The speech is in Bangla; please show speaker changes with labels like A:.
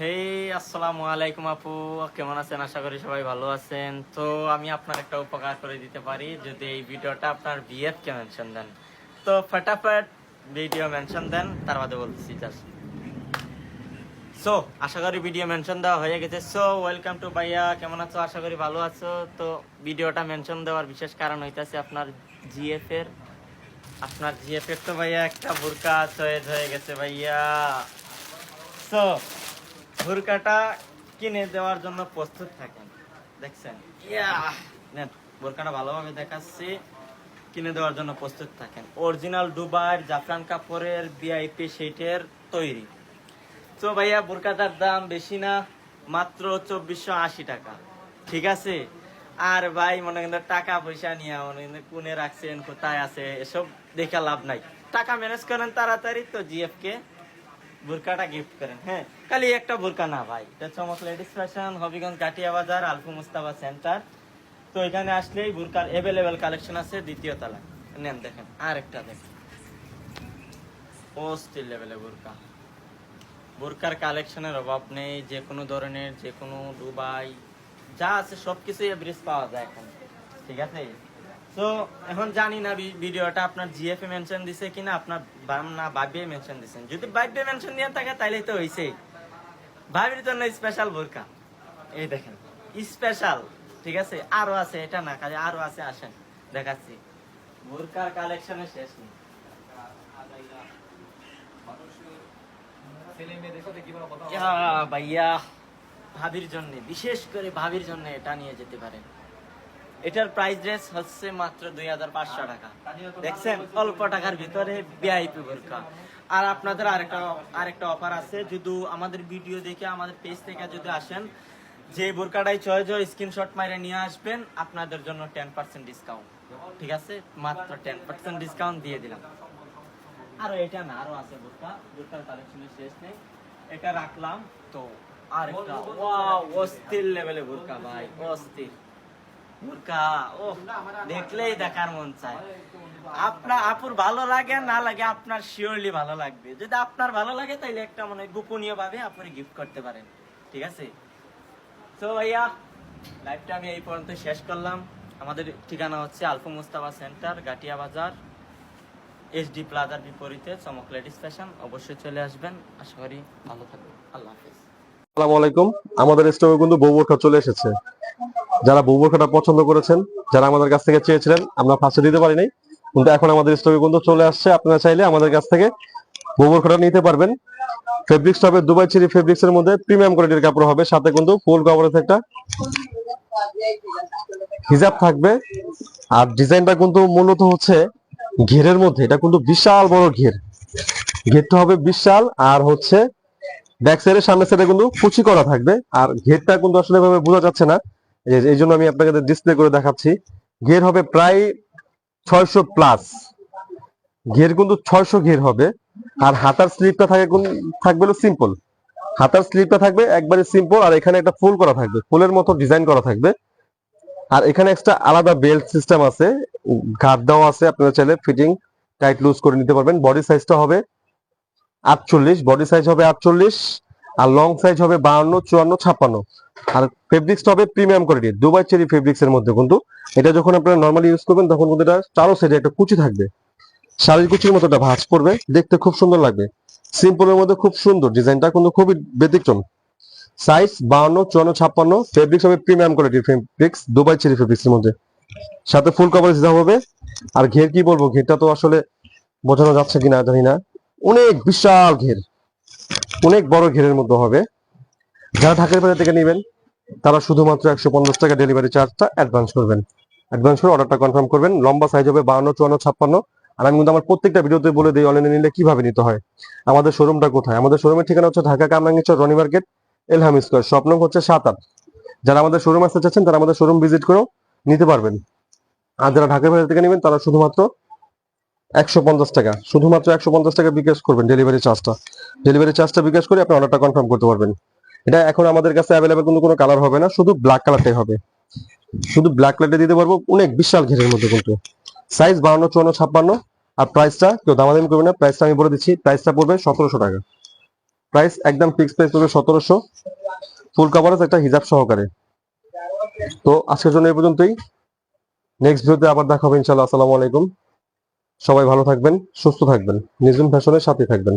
A: হেই আসসালামু আলাইকুম আপু। কেমন আছেন? আশা করি সবাই ভালো আছেন। তো আমি আপনার একটা উপকার করে দিতে পারি, যদি এই ভিডিওটা আপনার বিএফ কে মেনশন দেন। তো ফটাফট ভিডিও মেনশন দেন, তার বাদে বলতেছি জাস্ট সো আশা করি ভিডিও মেনশন দেওয়া হয়ে গেছে। সো ওয়েলকাম টু ভাইয়া, কেমন আছো? আশা করি ভালো আছো। তো ভিডিওটা মেনশন দেওয়ার বিশেষ কারণ হইতেছে আপনার জিএফ এর। আপনার জিএফ এর তো ভাইয়া একটা বোরকা চয়েস হয়ে গেছে ভাইয়া। সো বোরকাটা কিনে দেওয়ার জন্য প্রস্তুত থাকেন। দেখছেন? নেন বোরকাটা ভালোভাবে দেখাচ্ছি। কিনে দেওয়ার জন্য প্রস্তুত থাকেন। অরিজিনাল দুবার জাফরান কাপড়ের বিআইপি সেইটের তৈরি। তো ভাইয়া বোরকাটার দাম বেশি না মাত্র চব্বিশশো আশি টাকা। ঠিক আছে? আর ভাই মনে করেন টাকা পয়সা নিয়ে মনে করেন কোনে রাখছেন কোথায় আছে এসব দেখে লাভ নাই। টাকা ম্যানেজ করেন তাড়াতাড়ি তো জিএফ কে বোরকাটা গিফট করেন হ্যাঁ? খালি একটা বোরকা না ভাই, এটা চমক লেডিস ফ্যাশন হবিগঞ্জ কাটিয়া বাজার, আলফু মুস্তাফা সেন্টার তো এখানে আসলেই বোরকার অ্যাভেলেবেল কালেকশন আছে, দ্বিতীয় তলা নেন দেখেন আর একটা দেখেন স্টিল লেভেলে বোরকা। বোরকার কালেকশনের অভাব নেই, যে কোনো ধরনের, যে কোনো দুবাই যা আছে সব কিছুই এভারেজ পাওয়া যায় এখন। ঠিক আছে? এখন জানি না ভিডিওটা আপনার মেনশন দিছে কিনা, আপনার না মেনশন দিছেন। যদি মেনশন দিয়ে থাকে তাইলে তো ভাবির জন্য স্পেশাল বোরকা। এই দেখেন স্পেশাল ঠিক আছে? আরও আছে, এটা না কাজে আরও আছে, আসেন, দেখাচ্ছি। বোরকার কালেকশনের শেষ নেই। ভাবির জন্য, বিশেষ করে ভাবির জন্য এটা নিয়ে যেতে পারেন। এটার প্রাইস রেস হচ্ছে মাত্র দুই হাজার পাঁচশো টাকা। দেখছেন? অল্প টাকার ভিতরে ভিআইপি বোরকা। আর আপনাদের আরেকটা আরেকটা অফার আছে। যদি আমাদের ভিডিও দেখে আমাদের পেজ থেকে যদি আসেন, যে বোরকাটাই চয়েস হয় স্ক্রিনশট মাইরে নিয়ে আসবেন। আপনাদের জন্য টেন পার্সেন্ট ডিসকাউন্ট ঠিক আছে? মাত্র টেন পার্সেন্ট ডিসকাউন্ট দিয়ে দিলাম। আরও এটা না, আরও আছে বোরকা। বোরকার কালেকশনের শেষ নেই। এটা রাখলাম। তো আর একটা অস্থির লেভেলে বোরকা, ভাই। অস্থির। দেখলেই দেখার মন চায়। আপনার আপুর ভালো লাগে, না লাগে আপনার শিওরলি ভালো লাগবে। যদি আপনার ভালো লাগে, তাইলে একটা মানে গোপনীয় ভাবে আপনি গিফট করতে পারেন। ঠিক আছে? তো ভাইয়া লাইভটা আমি এই পর্যন্ত শেষ করলাম। আমাদের ঠিকানা হচ্ছে আলফু মুস্তাফা সেন্টার গাটিয়া বাজার এসডি প্লাজার বিপরীতে চমক লেডিস ফ্যাশন অবশ্যই চলে আসবেন। আশা করি ভালো থাকবেন। আল্লাহ হাফিজ।
B: আসসালামু আলাইকুম। আমাদের স্টকে কিন্তু বউ চলে এসেছে। যারা বউ বোরখাটা পছন্দ করেছেন, যারা আমাদের কাছ থেকে চেয়েছিলেন, আমরা ফার্স্টে দিতে পারি নাই কিন্তু এখন আমাদের স্টকে কিন্তু চলে আসছে, আপনারা চাইলে আমাদের কাছ থেকে বউ বোরখাটা নিতে পারবেন। ফেব্রিক্স হবে দুবাই চেরি ফেব্রিক্স এর মধ্যে প্রিমিয়াম কোয়ালিটির কাপড় হবে। সাথে কিন্তু ফুল কভারেজ একটা হিজাব থাকবে। আর ডিজাইনটা কিন্তু মূলত হচ্ছে ঘেরের মধ্যে। এটা কিন্তু বিশাল বড় ঘের। ঘেরটা হবে বিশাল, আর হচ্ছে ব্যাক সাইডের সামনে সাইডে কিন্তু কুচি করা থাকবে। আর ঘেরটা কিন্তু আসলে ভাবে বোঝা যাচ্ছে না। এই জন্য আমি আপনাকে ডিসপ্লে করে দেখাচ্ছি। ঘের হবে প্রায় ছয়শো প্লাস ঘের কিন্তু ছয়শো ঘের হবে। আর হাতার স্লিপটা থাকে কোন, থাকবে সিম্পল হাতার স্লিপটা থাকবে একবারে সিম্পল আর এখানে একটা ফুল করা থাকবে। ফুলের মতো ডিজাইন করা থাকবে। আর এখানে একটা আলাদা বেল্ট সিস্টেম আছে। ঘাট দেওয়া আছে, আপনারা চাইলে ফিটিং টাইট লুজ করে নিতে পারবেন। বডি সাইজটা হবে আটচল্লিশ বডি সাইজ হবে আটচল্লিশ। আর লং সাইজ হবে বাহান্ন, চুয়ান্ন, ছাপ্পান্ন। আর ফেব্রিক্সটা হবে premium quality Dubai cherry fabrics এর মধ্যে কিন্তু এটা যখন আপনারা নর্মালি ইউজ করবেন, তখন কিন্তু এটা চারো সাইডে একটা কুচি থাকবে। শাড়ির কুচির মতো একটা ভাঁজ পড়বে, দেখতে খুব সুন্দর লাগবে। সিম্পলের মধ্যে খুব সুন্দর, ডিজাইনটা কিন্তু খুবই ব্যতিক্রম। সাইজ বাহান্ন, চুয়ান্ন, ছাপ্পান্ন ফেব্রিক্স হবে প্রিমিয়াম কোয়ালিটির ফেব্রিক্স দুবাই চেরি ফেব্রিক্স এর মধ্যে। সাথে ফুল কভারেজ দেওয়া হবে। আর ঘের কি বলব? ঘেরটা তো আসলে বোঝানো যাচ্ছে কিনা জানি না। অনেক বিশাল ঘের। অনেক বড় ঘেরের মধ্যে হবে। যারা ঢাকার বাজার থেকে নেবেন, তারা শুধুমাত্র একশো পঞ্চাশ টাকা ডেলিভারি চার্জটা অ্যাডভান্স করবেন। অ্যাডভান্স করে অর্ডারটা কনফার্ম করবেন। লম্বা সাইজ হবে বাউন্ন চুয়ান্ন, ছাপ্পান্ন। আর আমি কিন্তু আমার প্রত্যেকটা ভিডিওতে বলে দিই অনলাইনে নিলে কীভাবে নিতে হয়? আমাদের শোরুমটা কোথায়? আমাদের শোরুমের ঠিকানা হচ্ছে Dhaka Kamrangirchar Roni market, Elham square. Shop নং হচ্ছে সাত আট। যারা আমাদের শোরুম আসতে চাচ্ছেন, তারা আমাদের শোরুম ভিজিট করেও নিতে পারবেন। আর যারা ঢাকার বাজার থেকে নেবেন, তারা শুধুমাত্র একশো পঞ্চাশ টাকা। শুধুমাত্র একশো পঞ্চাশ টাকা বিকাশ করবেন ডেলিভারি চার্জটা ডেলিভারি চার্জটা বিকাশ করে আপনি অর্ডারটা কনফার্ম করতে পারবেন। এটা এখন আমাদের কাছে অ্যাভেলেবেল কিন্তু কোনো কালার হবে না, শুধু ব্ল্যাক কালারটাই হবে। শুধু ব্ল্যাক কালারটা দিতে পারব, অনেক বিশাল ঘেরের মধ্যে কিন্তু। সাইজ বাউন্ন, চুয়ান্ন, ছাপ্পান্ন, আর প্রাইসটা কেউ দামাদামি করবে না প্রাইসটা আমি বলে দিচ্ছি প্রাইসটা পড়বে সতেরোশো টাকা। প্রাইস একদম ফিক্স প্রাইস পড়বে সতেরোশো। ফুল কাভারেজ একটা হিজাব সহকারে। তো আজকের জন্য এই পর্যন্তই। নেক্সট ভিডিওতে আবার দেখা হবে ইনশাল্লাহ আসসালামু আলাইকুম। সবাই ভালো থাকবেন সুস্থ থাকবেন নিজুম ফ্যাশনের সাথে থাকবেন।